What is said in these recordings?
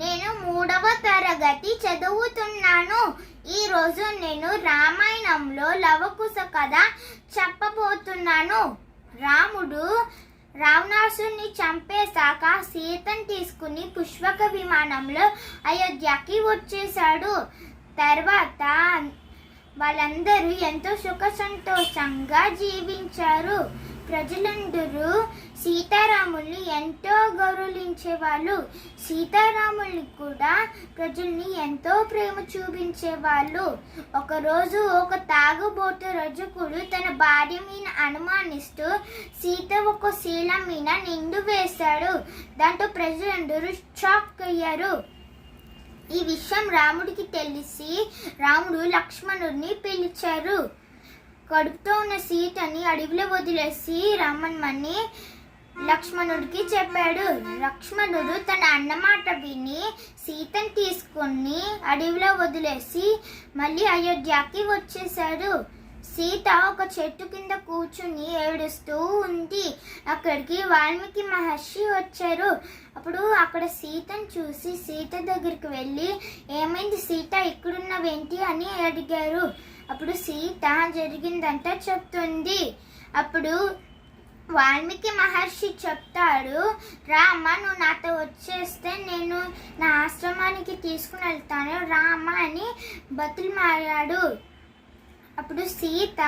నేను మూడవ తరగతి చదువుతున్నాను. ఈరోజు నేను రామాయణంలో లవకుశ కథ చెప్పబోతున్నాను. రాముడు రావణాసుని చంపేశాక సీతను తీసుకుని పుష్పక విమానంలో అయోధ్యకి వచ్చేశాడు. తర్వాత వాళ్ళందరూ ఎంతో సుఖ సంతోషంగా జీవించారు. ప్రజలందరూ సీతారాముల్ని ఎంతో గౌరవించేవాళ్ళు. సీతారాముల్ని కూడా ప్రజల్ని ఎంతో ప్రేమ చూపించేవాళ్ళు. ఒకరోజు ఒక తాగుబోతు రజకుడు తన భార్య మీద అనుమానిస్తూ సీత ఒక శీలం మీద నిండు వేశాడు. దాంతో ప్రజలందరూ షాక్ అయ్యారు. ఈ విషయం రాముడికి తెలిసి రాముడు లక్ష్మణుడిని పిలిచారు. కడుపుతో ఉన్న సీతని అడవిలో వదిలేసి రమ్మని లక్ష్మణుడికి చెప్పాడు. లక్ష్మణుడు తన అన్నమాట విని సీతని తీసుకొని అడవిలో వదిలేసి మళ్ళీ అయోధ్యకి వచ్చేసాడు సీత ఒక చెట్టు కింద కూర్చుని ఏడుస్తూ ఉంది. అక్కడికి వాల్మీకి మహర్షి వచ్చారు. అప్పుడు అక్కడ సీతను చూసి సీత దగ్గరికి వెళ్ళి ఏమైంది సీత ఇక్కడున్నవేంటి? అని అడిగారు. అప్పుడు సీత జరిగిందంతా చెప్తుంది. అప్పుడు వాల్మీకి మహర్షి చెప్తాడు రామ నువ్వు నాతో వచ్చేస్తే నేను నా ఆశ్రమానికి తీసుకుని వెళ్తాను. రామ అని బతులు మారాడు. అప్పుడు సీత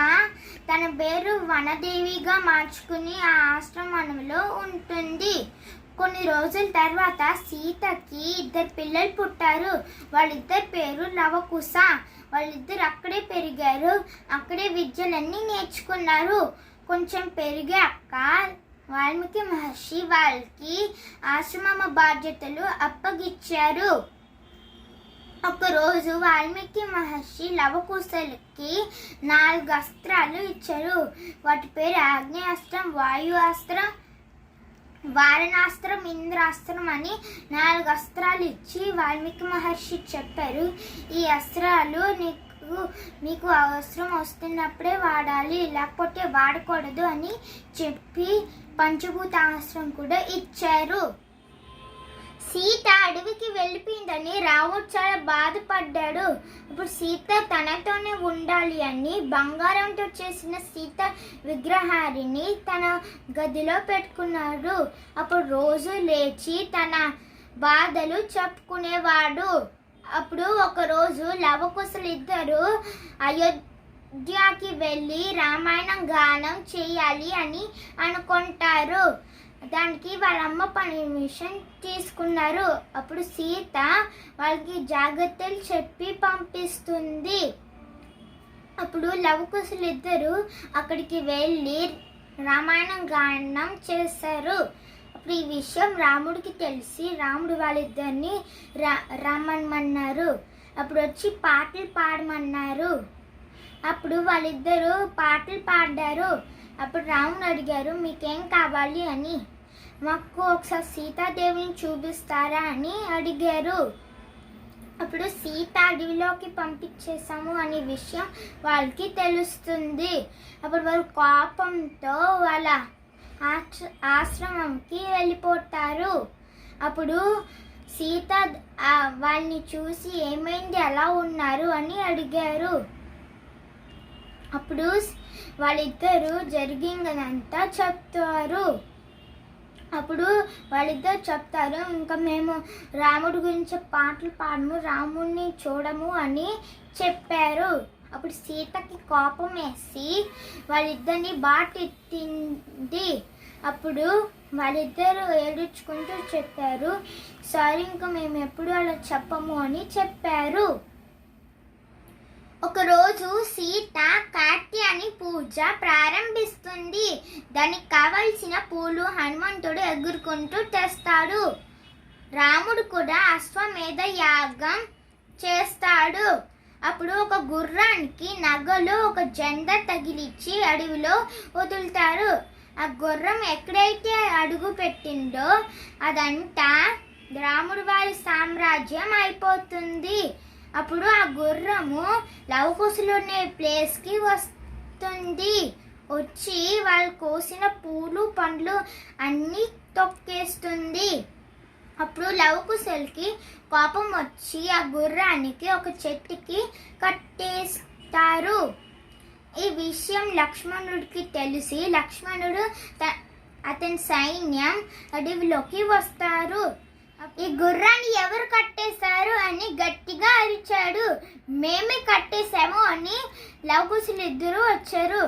తన పేరు వనదేవిగా మార్చుకుని ఆ ఆశ్రమంలో ఉంటుంది. కొన్ని రోజుల తర్వాత సీతకి ఇద్దరు పిల్లలు పుట్టారు. వాళ్ళిద్దరి పేరు లవకుశ వాళ్ళిద్దరు అక్కడే పెరిగారు. అక్కడే విద్యలన్నీ నేర్చుకున్నారు. కొంచెం పెరిగాక వాల్మీకి మహర్షి వాళ్ళకి ఆశ్రమ బాధ్యతలు అప్పగిచ్చారు. ఒకరోజు వాల్మీకి మహర్షి లవకుశలకి నాలుగు అస్త్రాలు ఇచ్చారు. వాటి పేరు ఆగ్నేయాస్త్రం వాయు అస్త్రం వారణాస్త్రం ఇంద్రాస్త్రం అని నాలుగు అస్త్రాలు ఇచ్చి వాల్మీకి మహర్షి చెప్పారు. ఈ అస్త్రాలు నీకు మీకు అవసరం వస్తున్నప్పుడే వాడాలి లేకపోతే వాడకూడదు అని చెప్పి పంచభూతాస్త్రం కూడా ఇచ్చారు. సీత అడవికి వెళ్ళిపోయిందని రావుడు చాలా బాధపడ్డాడు. ఇప్పుడు సీత తనతోనే ఉండాలి అని బంగారంతో చేసిన సీత విగ్రహారిని తన గదిలో పెట్టుకున్నాడు. అప్పుడు రోజు లేచి తన బాధలు చెప్పుకునేవాడు. అప్పుడు ఒకరోజు లవకుశలు ఇద్దరు అయోధ్యకి వెళ్ళి రామాయణం గానం చేయాలి అని అనుకుంటారు. దానికి వాళ్ళమ్మ పర్మిషన్ తీసుకున్నారు. అప్పుడు సీత వాళ్ళకి జాగ్రత్తలు చెప్పి పంపిస్తుంది. అప్పుడు లవకుశులు ఇద్దరు అక్కడికి వెళ్ళి రామాయణం గానం చేస్తారు అప్పుడు ఈ విషయం రాముడికి తెలిసి రాముడు వాళ్ళిద్దరిని రా రమ్మనమన్నారు. అప్పుడు వచ్చి పాటలు పాడమన్నారు. అప్పుడు వాళ్ళిద్దరూ పాటలు పాడారు. అప్పుడు రాముని అడిగారు మీకేం కావాలి అని? మాకు ఒకసారి సీతాదేవిని చూపిస్తారా అని అడిగారు. అప్పుడు సీత అడవిలోకి పంపించేసాము అనే విషయం వాళ్ళకి తెలుస్తుంది. అప్పుడు వారు కోపంతో వాళ్ళ ఆశ్రమంకి వెళ్ళిపోతారు. అప్పుడు సీత వాళ్ళని చూసి ఏమైంది? ఎలా ఉన్నారు? అని అడిగారు. అప్పుడు వాళ్ళిద్దరూ జరిగిందంతా చెప్తారు. అప్పుడు వాళ్ళిద్దరు చెప్తారు ఇంకా మేము రాముడి గురించి పాటలు పాడము రాముడిని చూడము అని చెప్పారు. అప్పుడు సీతకి కోపం వేసి వాళ్ళిద్దరిని బాటెత్తింది అప్పుడు వాళ్ళిద్దరూ ఏడుచుకుంటూ చెప్పారు సారీ ఇంకా మేము ఎప్పుడు అలా చెప్పము అని చెప్పారు. ఒకరోజు సీత కార్త్యాని పూజ ప్రారంభిస్తుంది. దానికి కావలసిన పూలు హనుమంతుడు ఎగురుకుంటూ తెస్తాడు. రాముడు కూడా అశ్వమేధ యాగం చేస్తాడు. అప్పుడు ఒక గుర్రానికి నగలు ఒక జెండ తగిలిచ్చి అడవిలో వదులుతారు. ఆ గుర్రం ఎక్కడైతే అడుగు పెట్టిందో అదంతా రాముడు వారి సామ్రాజ్యం అయిపోతుంది. అప్పుడు ఆ గుర్రము లవకుశులు ఉండే ప్లేస్కి వస్తుంది. వచ్చి వాళ్ళు కోసిన పూలు పండ్లు అన్నీ తొక్కేస్తుంది. అప్పుడు లవకుశలకి కోపం వచ్చి ఆ గుర్రానికి ఒక చెట్టుకి కట్టేస్తారు. ఈ విషయం లక్ష్మణుడికి తెలిసి లక్ష్మణుడు త- అతని సైన్యం అడవిలోకి వస్తారు. ఈ గుర్రాన్ని ఎవరు కట్టేశారు అని గట్టిగా అరిచాడు. మేమే కట్టేశాము అని లవకుశులు ఇద్దరు వచ్చారు.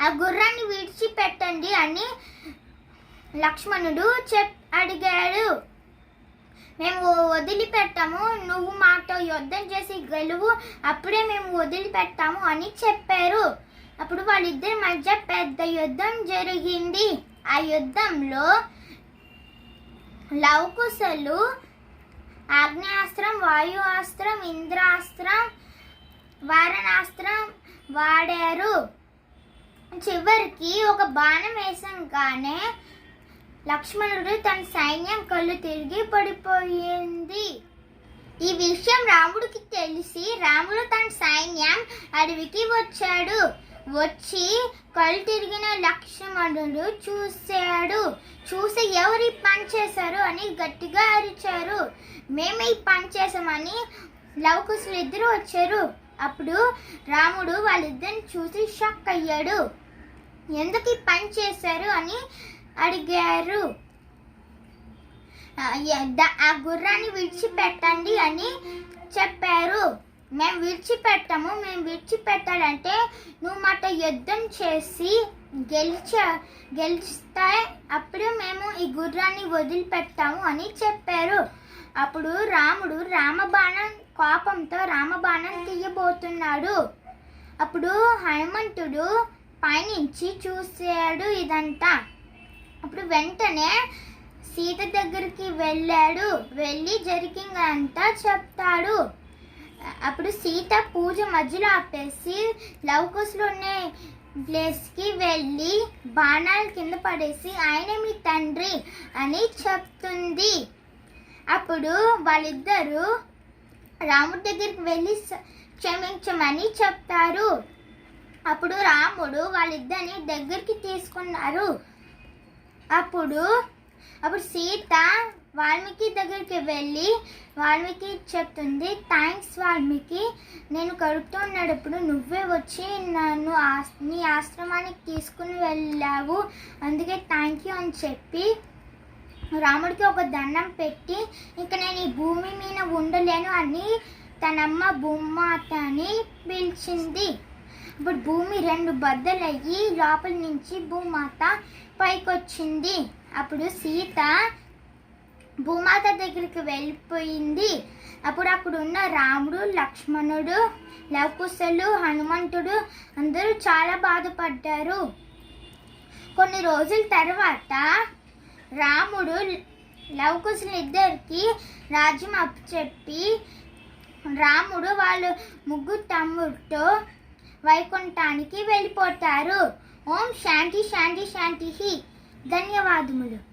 ఆ గుర్రాన్ని విడిచిపెట్టండి అని లక్ష్మణుడు చెప్ అడిగాడు. మేము వదిలిపెట్టాము నువ్వు మాతో యుద్ధం చేసి గెలువు అప్పుడే మేము వదిలిపెట్టాము అని చెప్పారు. అప్పుడు వాళ్ళిద్దరి మధ్య పెద్ద యుద్ధం జరిగింది. ఆ యుద్ధంలో లవకుశలు ఆగ్నేయాస్త్రం వాయువాస్త్రం ఇంద్రాస్త్రం వారణాస్త్రం వాడారు. చివరికి ఒక బాణం వేసంగానే లక్ష్మణుడు తన సైన్యం కళ్ళు తిరిగి పడిపోయింది. ఈ విషయం రాముడికి తెలిసి రాముడు తన సైన్యం అడవికి వచ్చాడు. వచ్చి కళ్ళు తిరిగిన లక్ష్మణుడు చూశాడు. చూసి ఎవరి పని చేశారు అని గట్టిగా అరిచారు. మేమే ఈ పని చేసామని లవకుశులు ఇద్దరు వచ్చారు. అప్పుడు రాముడు వాళ్ళిద్దరిని చూసి షాక్ అయ్యాడు. ఎందుకు ఈ పని చేశారు అని అడిగారు. ఆ, ఆ గుర్రాన్ని విడిచిపెట్టండి అని చెప్పారు. మేము విడిచిపెట్టము. మేము విడిచిపెట్టాలంటే నువ్వు మాట యుద్ధం చేసి గెలిచ గెలిస్తే అప్పుడు మేము ఈ గుర్రాన్ని వదిలిపెట్టాము అని చెప్పారు. అప్పుడు రాముడు రామబాణం కోపంతో రామబాణం తీయబోతున్నాడు. అప్పుడు హనుమంతుడు పయనించి చూశాడు ఇదంతా. అప్పుడు వెంటనే సీత దగ్గరికి వెళ్ళాడు. వెళ్ళి జరిగిందంతా చెప్తాడు. అప్పుడు సీత పూజ మధ్యలో ఆపేసి లవకుశలో ఉన్న ప్లేస్కి వెళ్ళి బాణాలు కింద పడేసి ఆయన మీ తండ్రి అని చెప్తుంది. అప్పుడు వాళ్ళిద్దరూ రాముడి దగ్గరికి వెళ్ళి క్షమించమని చెప్తారు. అప్పుడు రాముడు వాళ్ళిద్దరిని దగ్గరికి తీసుకున్నారు. అప్పుడు అప్పుడు సీత వాల్మీకి దగ్గరికి వెళ్ళి వాల్మీకి చెప్తుంది థ్యాంక్స్ వాల్మీకి. నేను కడుపుతూ ఉన్నప్పుడు నువ్వే వచ్చి నన్ను నీ ఆశ్రమానికి తీసుకుని వెళ్ళావు. అందుకే థ్యాంక్ యూ అని చెప్పి రాముడికి ఒక దండం పెట్టి ఇంక నేను ఈ భూమి మీద ఉండలేను అని తనమ్మ భూమాత అని పిలిచింది. ఇప్పుడు భూమి రెండు బద్దలయ్యి లోపల నుంచి భూమాత పైకొచ్చింది. అప్పుడు సీత భూమాత దగ్గరికి వెళ్ళిపోయింది. అప్పుడు అక్కడ ఉన్న రాముడు లక్ష్మణుడు లవకుశలు హనుమంతుడు అందరూ చాలా బాధపడ్డారు. కొన్ని రోజుల తర్వాత రాముడు లవకుశులు ఇద్దరికి రాజ్యం అప్పచెప్పి రాముడు వాళ్ళు ముగ్గురు తమ్ముడితో వైకుంఠానికి వెళ్ళిపోతారు. ఓం శాంతి శాంతి శాంతి ధన్యవాదములు.